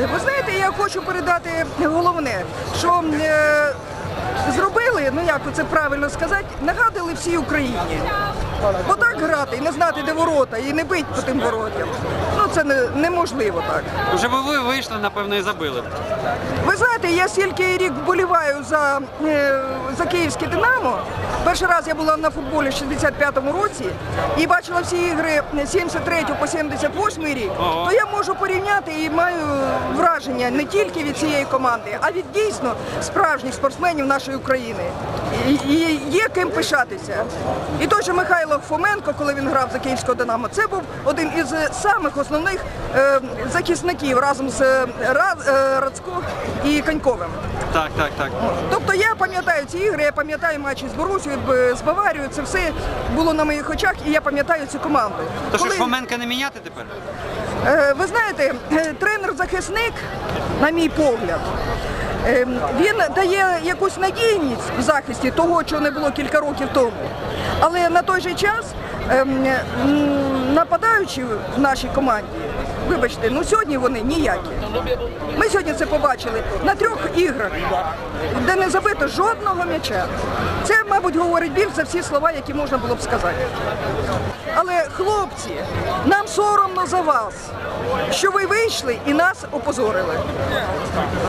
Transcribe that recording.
Ви знаєте, я хочу передати головне, що е, зробили, ну як це правильно сказати, нагадали всій Україні. Бо так грати і не знати, де ворота, і не бить по тим воротам. Ну це не, неможливо так. Вже би ви вийшли, напевно, і забили. Ви знаєте, я стільки рік вболіваю за, е, за київське Динамо. Перший раз я була на футболі в 65-му році і бачила всі ігри 73 по 78 рік, Ого. то я можу порівняти і маю враження не тільки від цієї команди, а від дійсно справжніх спортсменів нашої України. І, є ким пишатися. І той же Михайло Фоменко, коли він грав за київського Динамо, це був один із самих основних е, захисників разом з е, Ра- е, і Коньковим. Так, так, так. Тобто я пам'ятаю ці ігри, я пам'ятаю матчі з Борусією, з Баварією, це все було на моїх очах, і я пам'ятаю цю команду. То що ж Фоменка не міняти тепер? Ви знаєте, тренер-захисник, на мій погляд, він дає якусь надійність в захисті того, чого не було кілька років тому. Але на той же час ем, м, нападаючі в нашій команді, вибачте, ну сьогодні вони ніякі. Ми сьогодні це побачили на трьох іграх, де не забито жодного м'яча. Це, мабуть, говорить більш за всі слова, які можна було б сказати. Але хлопці, нам соромно за вас, що ви вийшли і нас опозорили.